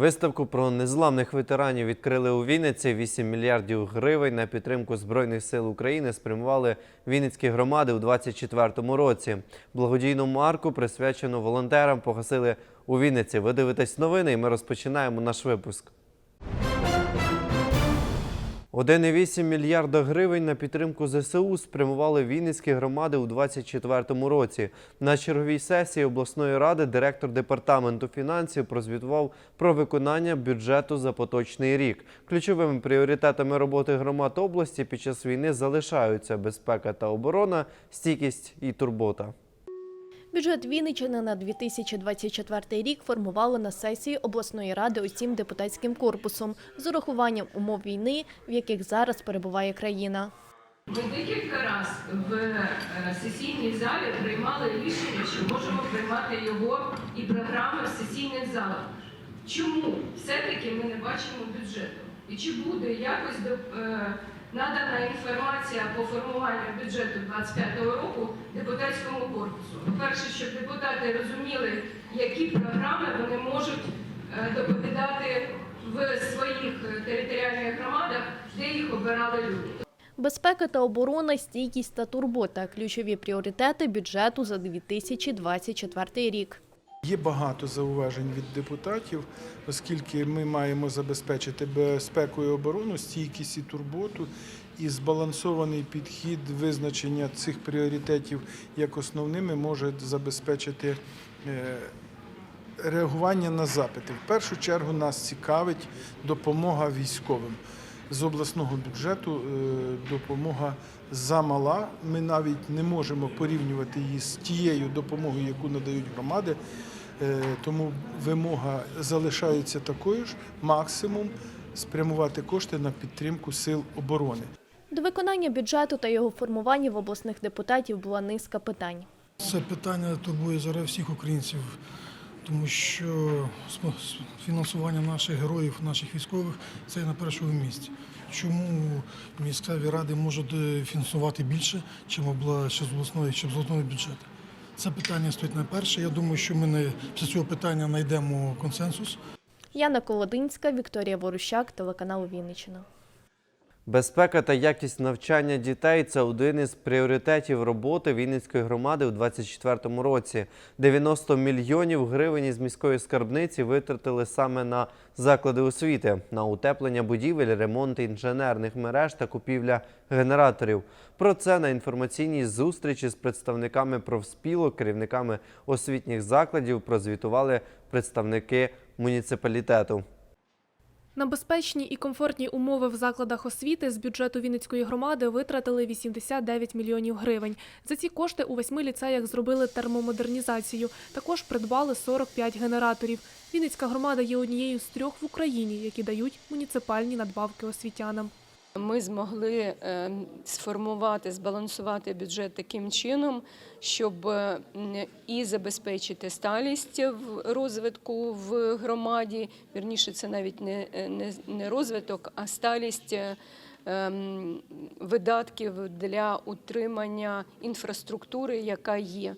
Виставку про незламних ветеранів відкрили у Вінниці. 8 мільярдів гривень на підтримку Збройних сил України спрямували Вінницькі громади у 2024 році. Благодійну марку присвячену волонтерам погасили у Вінниці. Ви дивитесь новини, і ми розпочинаємо наш випуск. 1,8 мільярда гривень на підтримку ЗСУ спрямували Вінницькі громади у 2024 році. На черговій сесії обласної ради директор департаменту фінансів прозвітував про виконання бюджету за поточний рік. Ключовими пріоритетами роботи громад області під час війни залишаються безпека та оборона, стійкість і турбота. Бюджет Вінниччини на 2024 рік формували на сесії обласної ради усім депутатським корпусом з урахуванням умов війни, в яких зараз перебуває країна. Ми декілька разів в е, сесійній залі приймали рішення, що можемо приймати його і програми в сесійних залах. Чому все-таки ми не бачимо бюджету? І чи буде якось до- е, надана інформація по формуванню бюджету 2025 року депутатському корпусу? По-перше, щоб депутати розуміли, які програми вони можуть е, доповідати в своїх е, територіальних громадах, де їх обирали люди. Безпека та оборона, стійкість та турбота ключові пріоритети бюджету за 2024 рік. Є багато зауважень від депутатів, оскільки ми маємо забезпечити безпеку і оборону, стійкість і турботу і збалансований підхід визначення цих пріоритетів як основними може забезпечити е, реагування на запити. В першу чергу нас цікавить допомога військовим. З обласного бюджету е, допомога замала. Ми навіть не можемо порівнювати її з тією допомогою, яку надають громади. Е, Тому вимога залишається такою ж максимум спрямувати кошти на підтримку сил оборони. До виконання бюджету та його формування в обласних депутатів була низка питань. Це питання турбує зараз всіх українців, тому що фінансування наших героїв, наших військових це на першому місці. Чому місцеві ради можуть фінансувати більше, чим з обласної, чи з обласного бюджету? Це питання стоїть на перше. Я думаю, що ми не після цього питання знайдемо консенсус. Яна Колодинська, Вікторія Ворущак, телеканал Вінниччина. Безпека та якість навчання дітей це один із пріоритетів роботи Вінницької громади у 2024 році. 90 мільйонів гривень із міської скарбниці витратили саме на заклади освіти, на утеплення будівель, ремонт інженерних мереж та купівля генераторів. Про це на інформаційній зустрічі з представниками профспілок, керівниками освітніх закладів прозвітували представники муніципалітету. На безпечні і комфортні умови в закладах освіти з бюджету Вінницької громади витратили 89 мільйонів гривень. За ці кошти у восьми ліцеях зробили термомодернізацію. Також придбали 45 генераторів. Вінницька громада є однією з трьох в Україні, які дають муніципальні надбавки освітянам. Ми змогли е, сформувати, збалансувати бюджет таким чином, щоб е, і забезпечити сталість в розвитку в громаді. Вірніше, це навіть не, е, не, не розвиток, а сталість. ем, Видатків для утримання інфраструктури, яка є,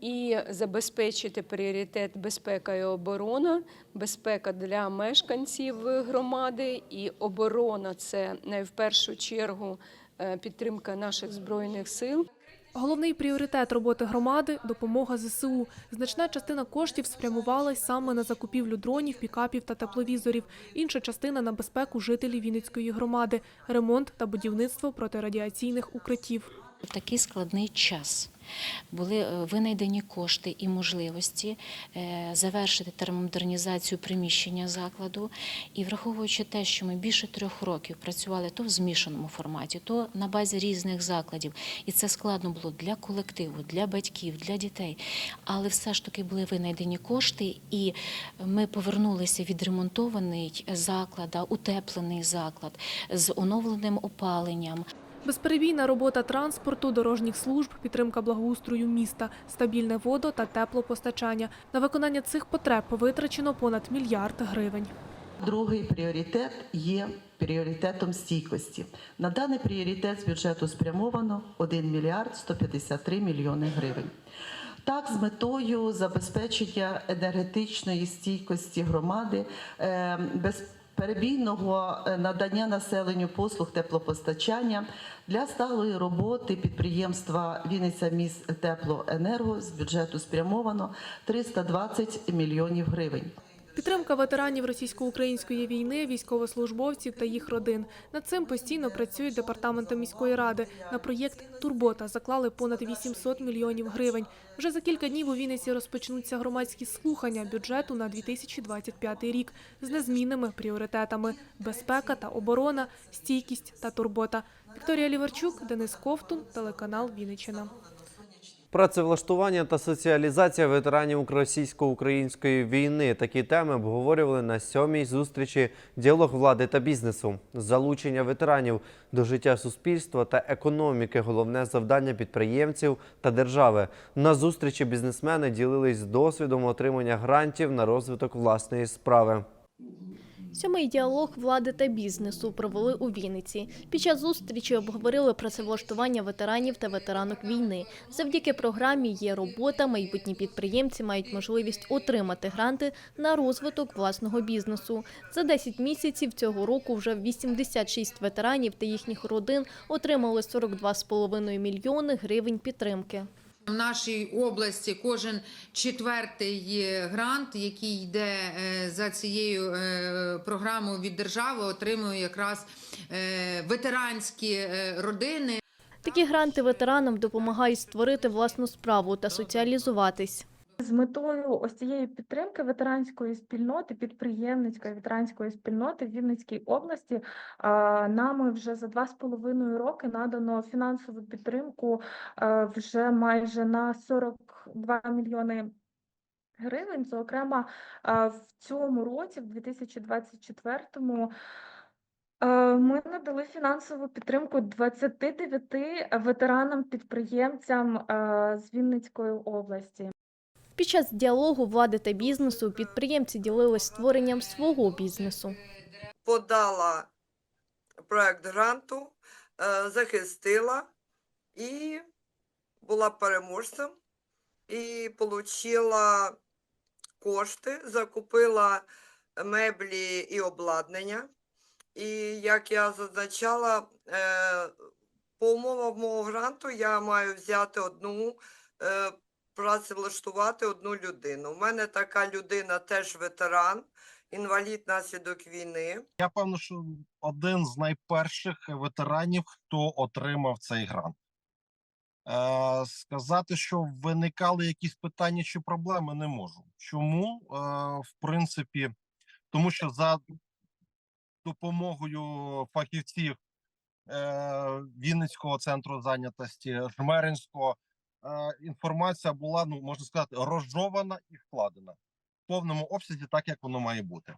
і забезпечити пріоритет безпека і оборона, безпека для мешканців громади, і оборона це в першу чергу е, підтримка наших збройних сил. Головний пріоритет роботи громади допомога ЗСУ. Значна частина коштів спрямувалась саме на закупівлю дронів, пікапів та тепловізорів. Інша частина на безпеку жителів Вінницької громади, ремонт та будівництво протирадіаційних укриттів. Такий складний час були е, винайдені кошти і можливості е, завершити термомодернізацію приміщення закладу. І враховуючи те, що ми більше трьох років працювали то в змішаному форматі, то на базі різних закладів, і це складно було для колективу, для батьків, для дітей. Але все ж таки були винайдені кошти, і ми повернулися відремонтований заклад, утеплений заклад з оновленим опаленням. Безперебійна робота транспорту, дорожніх служб, підтримка благоустрою міста, стабільне водо та теплопостачання. На виконання цих потреб витрачено понад мільярд гривень. Другий пріоритет є пріоритетом стійкості. На даний пріоритет з бюджету спрямовано 1 мільярд 153 мільйони гривень. Так, з метою забезпечення енергетичної стійкості громади, е, безперебійного е, надання населенню послуг теплопостачання для сталої роботи підприємства Вінниця міс Теплоенерго з бюджету спрямовано 320 мільйонів гривень. Підтримка ветеранів російсько-української війни, військовослужбовців та їх родин. Над цим постійно працюють департаменти міської ради. На проєкт Турбота заклали понад 800 мільйонів гривень. Вже за кілька днів у Вінниці розпочнуться громадські слухання бюджету на 2025 рік з незмінними пріоритетами: безпека та оборона, стійкість та турбота. Вікторія Ліварчук, Денис Ковтун, телеканал Вінниччина. Працевлаштування та соціалізація ветеранів російсько-української війни. Такі теми обговорювали на сьомій зустрічі діалог влади та бізнесу. Залучення ветеранів до життя суспільства та економіки головне завдання підприємців та держави. На зустрічі бізнесмени ділились досвідом отримання грантів на розвиток власної справи. Сьомий діалог влади та бізнесу провели у Вінниці. Під час зустрічі обговорили працевлаштування ветеранів та ветеранок війни. Завдяки програмі є робота. Майбутні підприємці мають можливість отримати гранти на розвиток власного бізнесу. За 10 місяців цього року вже 86 ветеранів та їхніх родин отримали 42,5 мільйони гривень підтримки. В нашій області кожен четвертий грант, який йде е, за цією е, програмою від держави, отримує якраз е, ветеранські родини. Такі гранти ветеранам допомагають створити власну справу та соціалізуватись. З метою ось цієї підтримки ветеранської спільноти, підприємницької ветеранської спільноти в Вінницькій області нами вже за два з половиною роки надано фінансову підтримку а, вже майже на 42 мільйони гривень. Зокрема, в цьому році, в 2024-му, ми надали фінансову підтримку 29 ветеранам-підприємцям з Вінницької області. Під час діалогу влади та бізнесу підприємці ділились створенням свого бізнесу. подала проект гранту, е, захистила і була переможцем, і отримала кошти, закупила меблі і обладнання. І як я зазначала, е, по умовам мого гранту я маю взяти одну, е, працевлаштувати одну людину. У мене така людина теж ветеран, інвалід наслідок війни. Я певно, що один з найперших ветеранів, хто отримав цей грант. Е, сказати, що виникали якісь питання чи проблеми, не можу. Чому? Е, в принципі, тому що за допомогою фахівців е, Вінницького центру зайнятості, Жмеринського, інформація була, ну можна сказати, розжована і вкладена в повному обсязі, так як воно має бути.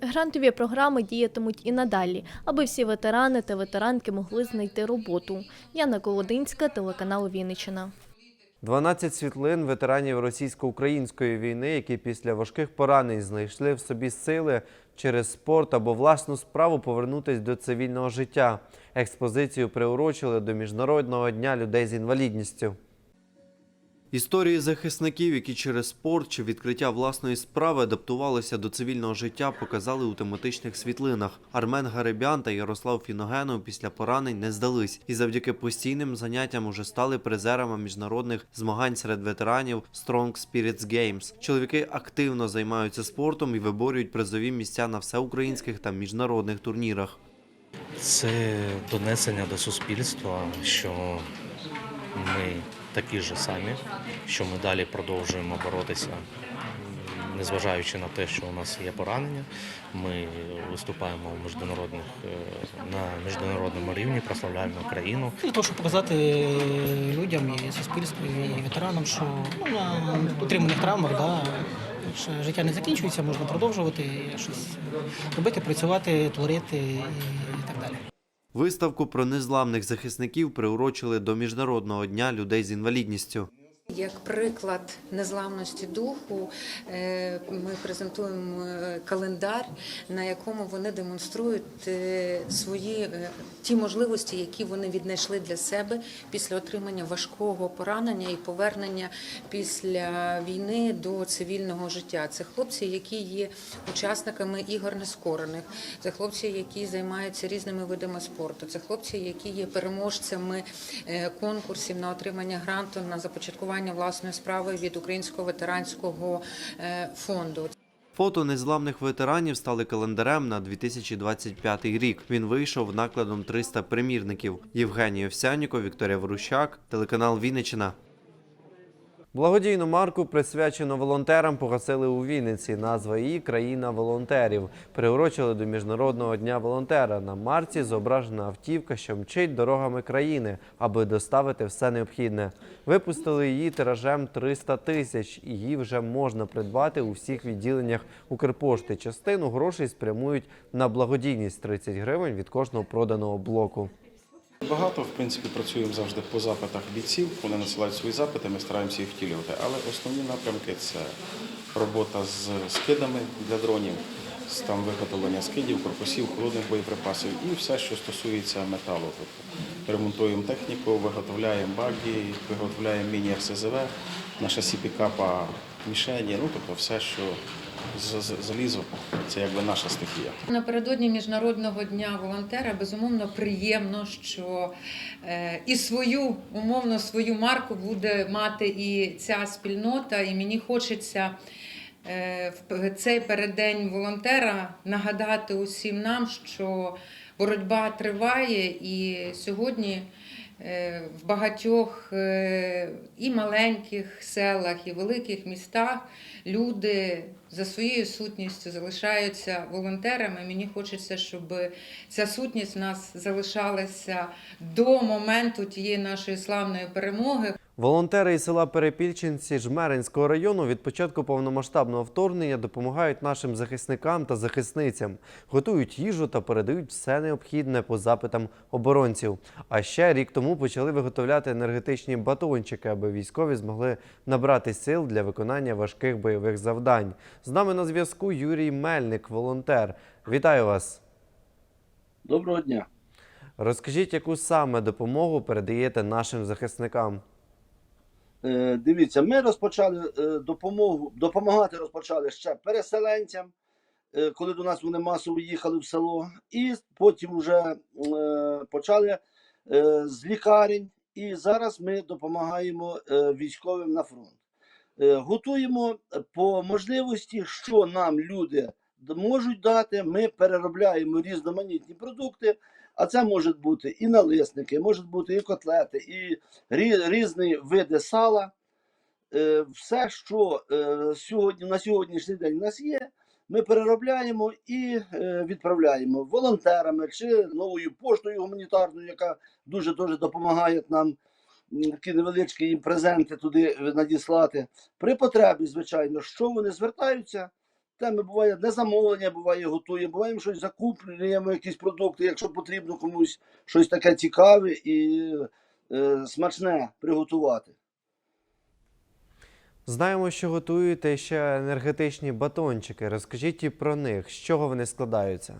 Грантові програми діятимуть і надалі, аби всі ветерани та ветеранки могли знайти роботу. Яна Колодинська, телеканал Вінниччина. 12 світлин ветеранів російсько-української війни, які після важких поранень знайшли в собі сили через спорт або власну справу повернутися до цивільного життя. Експозицію приурочили до Міжнародного дня людей з інвалідністю. Історії захисників, які через спорт чи відкриття власної справи адаптувалися до цивільного життя, показали у тематичних світлинах. Армен Гарибян та Ярослав Фіногенов після поранень не здались і завдяки постійним заняттям уже стали призерами міжнародних змагань серед ветеранів Strong Spirits Games. Чоловіки активно займаються спортом і виборюють призові місця на всеукраїнських та міжнародних турнірах. Це донесення до суспільства, що ми такі ж самі, що ми далі продовжуємо боротися, незважаючи на те, що у нас є поранення. Ми виступаємо в міжнародних е, на міжнародному рівні, прославляємо країну. Для того, щоб показати е, людям і суспільству, і ветеранам, що ну, на отриманих травмах да, життя не закінчується, можна продовжувати щось робити, працювати, творити і, і так далі. Виставку про незламних захисників приурочили до Міжнародного дня людей з інвалідністю. Як приклад незламності духу, е, ми презентуємо е, календар, на якому вони демонструють е, свої ті можливості, які вони віднайшли для себе після отримання важкого поранення і повернення після війни до цивільного життя. Це хлопці, які є учасниками ігор нескорених, це хлопці, які займаються різними видами спорту. Це хлопці, які є переможцями конкурсів на отримання гранту на започаткування власної справи від Українського ветеранського е, фонду. Фото незламних ветеранів стали календарем на 2025 рік. Він вийшов накладом 300 примірників. Євгеній Овсяніков, Вікторія Ворущак, телеканал Вінниччина. Благодійну марку, присвячену волонтерам, погасили у Вінниці. Назва її Країна волонтерів. Приурочили до Міжнародного дня волонтера. На марці зображена автівка, що мчить дорогами країни, аби доставити все необхідне. Випустили її тиражем 300 тисяч. Її вже можна придбати у всіх відділеннях Укрпошти. Частину грошей спрямують на благодійність 30 гривень від кожного проданого блоку. Багато, в принципі, працюємо завжди по запитах бійців. Вони надсилають свої запити, ми стараємося їх втілювати. Але основні напрямки це робота з скидами для дронів, там виготовлення скидів, корпусів, холодних боєприпасів і все, що стосується металу. Тобто ремонтуємо техніку, виготовляємо баги, виготовляємо міні-РСЗВ, на шасі пікапа мішені, ну тобто все, що залізо, це якби наша стихія. Напередодні міжнародного дня волонтера безумовно приємно, що е, і свою умовно свою марку буде мати і ця спільнота. І мені хочеться е, в цей переддень волонтера нагадати усім нам, що боротьба триває, і сьогодні в багатьох е, і маленьких селах, і великих містах люди за своєю сутністю залишаються волонтерами. Мені хочеться, щоб ця сутність в нас залишалася до моменту тієї нашої славної перемоги. Волонтери із села Перепільчинці Жмеринського району від початку повномасштабного вторгнення допомагають нашим захисникам та захисницям, готують їжу та передають все необхідне по запитам оборонців. А ще рік тому почали виготовляти енергетичні батончики, аби військові змогли набрати сил для виконання важких бойових завдань. З нами на зв'язку Юрій Мельник, волонтер. Вітаю вас! Доброго дня. Розкажіть, яку саме допомогу передаєте нашим захисникам? Е, Дивіться, ми розпочали е, допомогу, допомагати розпочали ще переселенцям, е, коли до нас вони масово їхали в село, і потім вже почали з лікарень. І зараз ми допомагаємо військовим на фронт. Готуємо по можливості, що нам люди можуть дати. Ми переробляємо різноманітні продукти. А це можуть бути і налисники, можуть бути і котлети, і різні види сала. Е, Все, що е, сьогодні, на сьогоднішній день у нас є, ми переробляємо і е, відправляємо волонтерами чи новою поштою гуманітарною, яка дуже дуже допомагає нам такі невеличкі їм презенти туди надіслати. При потребі, звичайно, що вони звертаються. Ми буває не замовлення, буває готуємо, буває щось закуплюємо, якісь продукти, якщо потрібно комусь щось таке цікаве і е, смачне приготувати. Знаємо, що готуєте ще енергетичні батончики. Розкажіть про них, з чого вони складаються?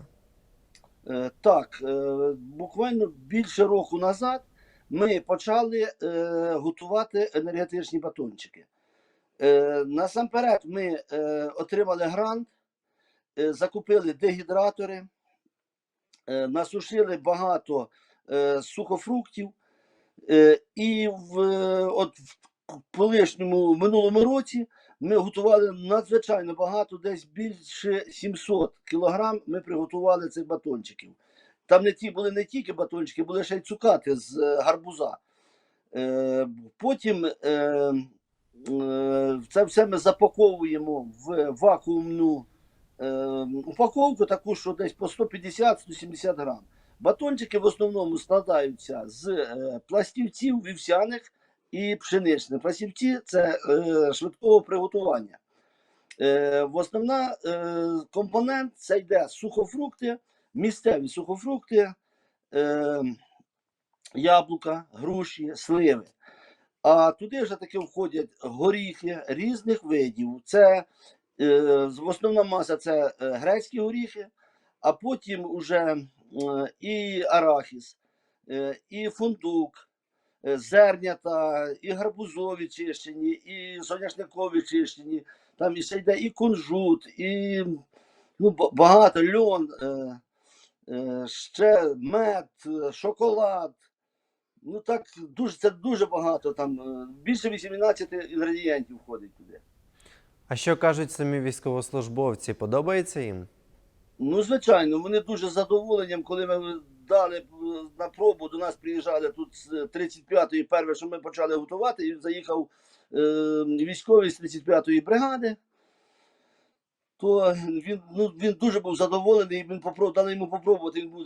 Е, Так, е, буквально більше року назад ми почали е, готувати енергетичні батончики. Е, Насамперед ми е, отримали грант, е, закупили дегідратори, насушили багато сухофруктів. І в, от в колишньому минулому році ми готували надзвичайно багато, десь більше 700 кілограм ми приготували цих батончиків. Там не ті були не тільки батончики, були ще й цукати з гарбуза. Потім це все ми запаковуємо в вакуумну е, упаковку, таку, що десь по 150-170 грам. Батончики в основному складаються з е, пластівців вівсяних і пшеничних. Пластівці це е, швидкого приготування. Е, в основна е, компонент це йде сухофрукти, місцеві сухофрукти, е, яблука, груші, сливи. А туди вже таки входять горіхи різних видів. Це е, основна маса це е, грецькі горіхи, а потім уже і арахіс, е, і фундук, е, зернята, і гарбузові чищені, і соняшникові чищені. Там ще йде і кунжут, і ну, багато льон, ще мед, шоколад. Ну так дуже це дуже багато. Там е, більше 18 інгредієнтів входить туди. А що кажуть самі військовослужбовці? Подобається їм? Ну, звичайно, вони дуже з задоволенням, коли ми дали е, на пробу, до нас приїжджали тут з 35-ї, перше, що ми почали готувати, і заїхав е, військовий з 35-ї бригади. То він, ну, він дуже був задоволений, він попроб, дали йому попробувати, він був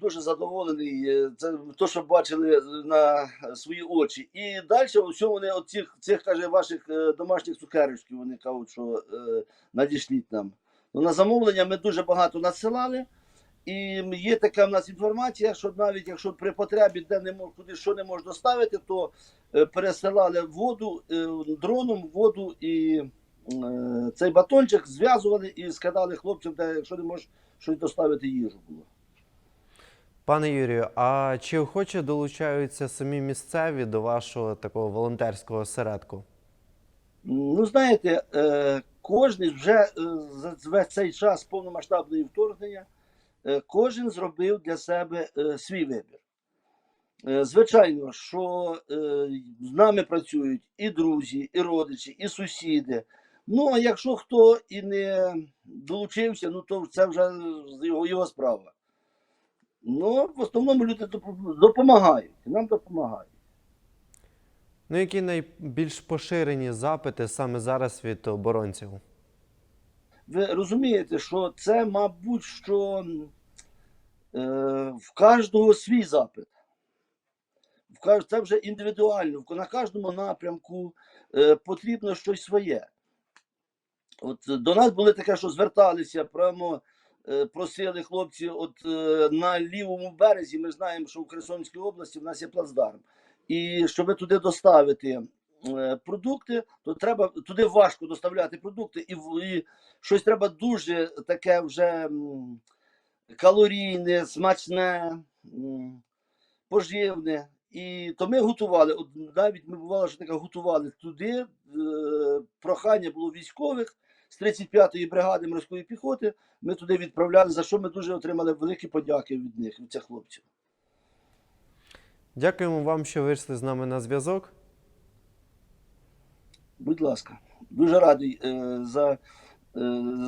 дуже, задоволений. Е, Це те, що бачили на свої очі. І далі усьому вони от цих, каже, ваших е, домашніх цукерочків, вони кажуть, що е, надішліть нам. Ну, на замовлення ми дуже багато надсилали. І є така в нас інформація, що навіть якщо при потребі, де не мож, куди що не можна доставити, то е, пересилали воду е, дроном, воду і е, цей батончик зв'язували і скидали хлопцям, де якщо не можеш щось доставити їжу було. Пане Юрію, а чи охоче долучаються самі місцеві до вашого такого волонтерського осередку? Ну, знаєте, е, кожен вже е, за весь цей час повномасштабної вторгнення, е, кожен зробив для себе е, свій вибір. Е, Звичайно, що е, з нами працюють і друзі, і родичі, і сусіди. Ну, а якщо хто і не долучився, ну то це вже його, його справа. Ну, в основному люди допомагають, нам допомагають. Ну, які найбільш поширені запити саме зараз від оборонців? ви розумієте, що це, мабуть, що е, в кожного свій запит. Це вже індивідуально. На кожному напрямку е, потрібно щось своє. От е, до нас були таке, що зверталися, прямо е, просили хлопці, от е, на лівому березі, ми знаємо, що в Херсонській області в нас є плацдарм. І щоб туди доставити продукти, то треба туди важко доставляти продукти, і, і щось треба дуже таке вже калорійне, смачне, поживне. І то ми готували. От навіть ми бувало, що таке готували туди. Прохання було військових з 35-ї бригади морської піхоти. Ми туди відправляли, за що ми дуже отримали великі подяки від них, від цих хлопців. Дякуємо вам, що вийшли з нами на зв'язок. Будь ласка, дуже радий е, за е,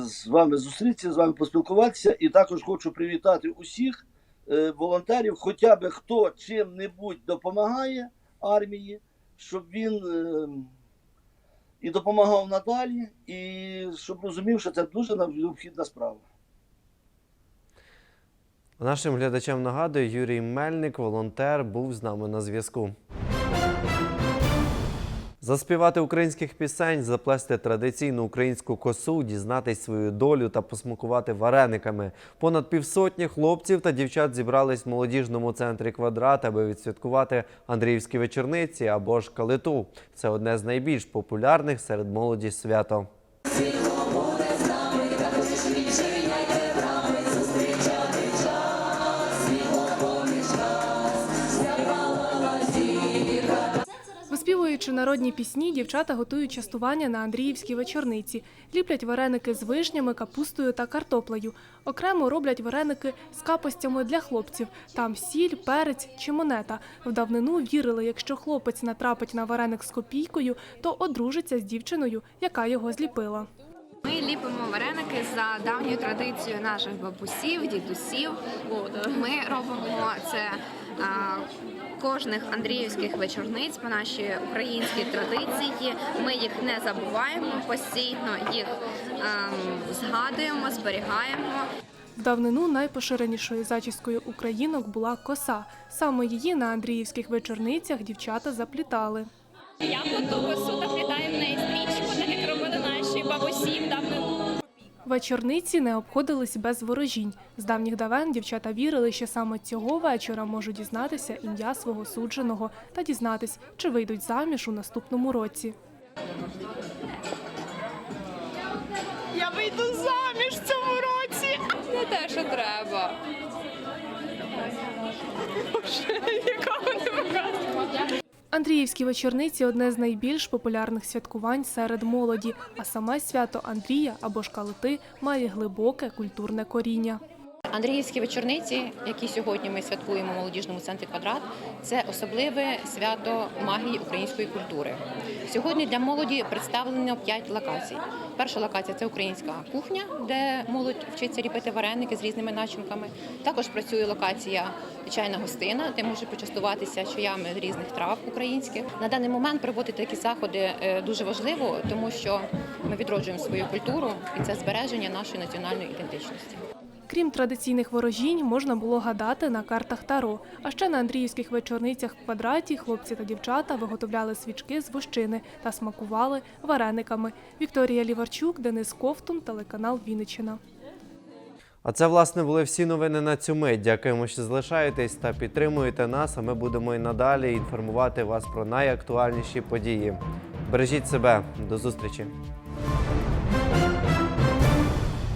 з вами зустрітися, з вами поспілкуватися. І також хочу привітати усіх е, волонтерів, хоча б хто чим-небудь допомагає армії, щоб він е, і допомагав надалі, і щоб розумів, що це дуже необхідна справа. Нашим глядачам нагадую, Юрій Мельник, волонтер, був з нами на зв'язку. Заспівати українських пісень, заплести традиційну українську косу, дізнатись свою долю та посмакувати варениками. Понад півсотні хлопців та дівчат зібрались в молодіжному центрі квадрат, аби відсвяткувати Андріївські вечорниці або ж калиту. Це одне з найбільш популярних серед молоді свято. Виспівуючи народні пісні, дівчата готують частування на Андріївській вечорниці. Ліплять вареники з вишнями, капустою та картоплею. Окремо роблять вареники з капостями для хлопців. Там сіль, перець чи монета. В давнину вірили, якщо хлопець натрапить на вареник з копійкою, то одружиться з дівчиною, яка його зліпила. Ми ліпимо вареники за давньою традицією наших бабусів, дідусів. Ми робимо це кожних андріївських вечорниць по нашій українській традиції. Ми їх не забуваємо постійно, їх ем, згадуємо, зберігаємо. В давнину найпоширенішою зачіскою українок була коса. Саме її на Андріївських вечорницях дівчата заплітали. Я плету косу та плітаю в неї стрічку, так як робили наші бабусі. Вечорниці не обходились без ворожінь. З давніх давен дівчата вірили, що саме цього вечора можуть дізнатися ім'я свого судженого та дізнатись, чи вийдуть заміж у наступному році. Я вийду заміж в цьому році. Не те, що треба. Боже, Нікому не показувати. Андріївські вечорниці одне з найбільш популярних святкувань серед молоді, а саме свято Андрія або ж Калити має глибоке культурне коріння. Андріївські вечорниці, які сьогодні ми святкуємо в молодіжному центрі Квадрат, це особливе свято магії української культури. Сьогодні для молоді представлено п'ять локацій. Перша локація це українська кухня, де молодь вчиться ліпити вареники з різними начинками. Також працює локація чайна гостина, де може почастуватися чаями різних трав українських. На даний момент проводити такі заходи е, дуже важливо, тому що ми відроджуємо свою культуру, і це збереження нашої національної ідентичності. Крім традиційних ворожінь, можна було гадати на картах Таро. А ще на Андріївських вечорницях в квадраті хлопці та дівчата виготовляли свічки з вощини та смакували варениками. Вікторія Ліварчук, Денис Ковтун, телеканал Вінниччина. А це, власне, були всі новини на цю мить. Дякуємо, що залишаєтесь та підтримуєте нас. А ми будемо і надалі інформувати вас про найактуальніші події. Бережіть себе, до зустрічі!